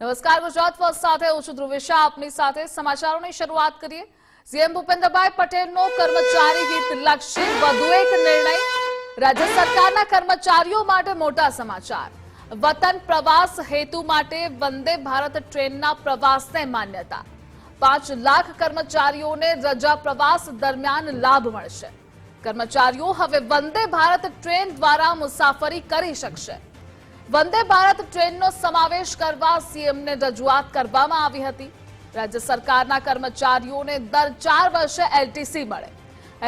નમસ્કાર ગુજરાત ફર્સ્ટ સાથે હું છું ધ્રુવેશા. આપની સાથે સમાચારોની શરૂઆત કરીએ. સીએમ ભૂપેન્દ્રભાઈ પટેલનો કર્મચારી હિત લક્ષી વધુ એક નિર્ણય. રાજ્ય સરકારના કર્મચારીઓ માટે મોટા સમાચાર. વતન પ્રવાસ હેતુ માટે વંદે ભારત ટ્રેનના પ્રવાસને માન્યતા. પાંચ લાખ કર્મચારીઓને રજા પ્રવાસ દરમિયાન લાભ મળશે. કર્મચારીઓ હવે વંદે ભારત ટ્રેન દ્વારા મુસાફરી કરી શકશે. વંદે ભારત ટ્રેનનો સમાવેશ કરવા સીએમને રજૂઆત કરવામાં આવી હતી. રાજ્ય સરકારના કર્મચારીઓને દર ચાર વર્ષે એલટીસી મળે.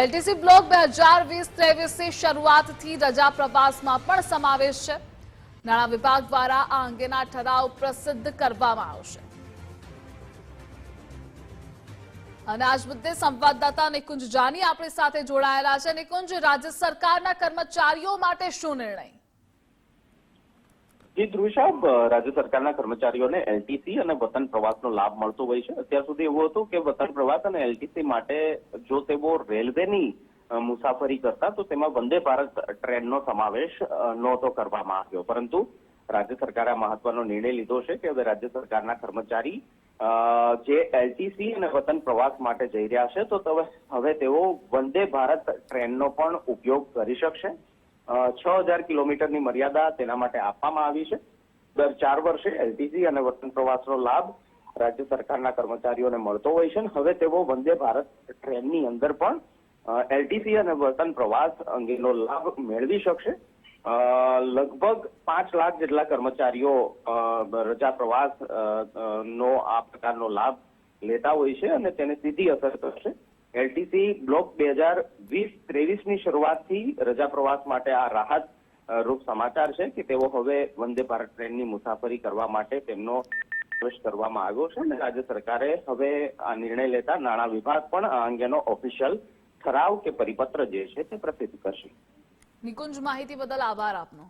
એલટીસી બ્લોક બે હજાર વીસ ત્રેવીસની શરૂઆતથી રજા પ્રવાસમાં પણ સમાવેશ છે. નાણાં વિભાગ દ્વારા આ અંગેના ઠરાવ પ્રસિદ્ધ કરવામાં આવશે. અને આજ મુદ્દે સંવાદદાતા નિકુંજ જાની આપણી સાથે જોડાયેલા છે. નિકુંજ, રાજ્ય સરકારના કર્મચારીઓ માટે શું નિર્ણય? જી, ધ્રુવ રાજ્ય સરકારના કર્મચારીઓને એલટીસી અને વતન પ્રવાસનો લાભ મળતો હોય છે. અત્યાર સુધી એવું હતું કે વતન પ્રવાસ અને એલટીસી માટે જો તેઓ રેલવેની મુસાફરી કરતા, તો તેમાં વંદે ભારત ટ્રેનનો સમાવેશ નહોતો કરવામાં આવ્યો. પરંતુ રાજ્ય સરકારે આ મહત્વનો નિર્ણય લીધો છે કે હવે રાજ્ય સરકારના કર્મચારી જે એલટીસી અને વતન પ્રવાસ માટે જઈ રહ્યા છે, તો હવે તેઓ વંદે ભારત ટ્રેનનો પણ ઉપયોગ કરી શકશે. છ હજાર કિલોમીટરની મર્યાદા તેના માટે આપવામાં આવી છે. દર ચાર વર્ષે એલટીસી અને વતન પ્રવાસનો લાભ રાજ્ય સરકારના કર્મચારીઓને મળતો હોય છે. હવે તેઓ વંદે ભારત ટ્રેનની અંદર પણ એલટીસી અને વતન પ્રવાસ અંગેનો લાભ મેળવી શકશે. લગભગ પાંચ લાખ જેટલા કર્મચારીઓ રજા પ્રવાસ નો આ પ્રકારનો લાભ લેતા હોય છે અને તેને સીધી અસર કરશે. એલટીસી બ્લોક બે હજાર વીસ ત્રેવીસની શરૂઆતથી રજા પ્રવાસ માટે આ રાહત રૂપ સમાચાર છે કે તેઓ હવે વંદે ભારત ટ્રેનની મુસાફરી કરવા માટે તેમનો કરવામાં આવ્યો છે અને રાજ્ય સરકારે હવે આ નિર્ણય લેતા નાણાં વિભાગ પણ આ અંગેનો ઓફિશિયલ ઠરાવ કે પરિપત્ર જે છે તે પ્રસિદ્ધ કરશે. નિકુંજ, માહિતી બદલ આભાર આપનો.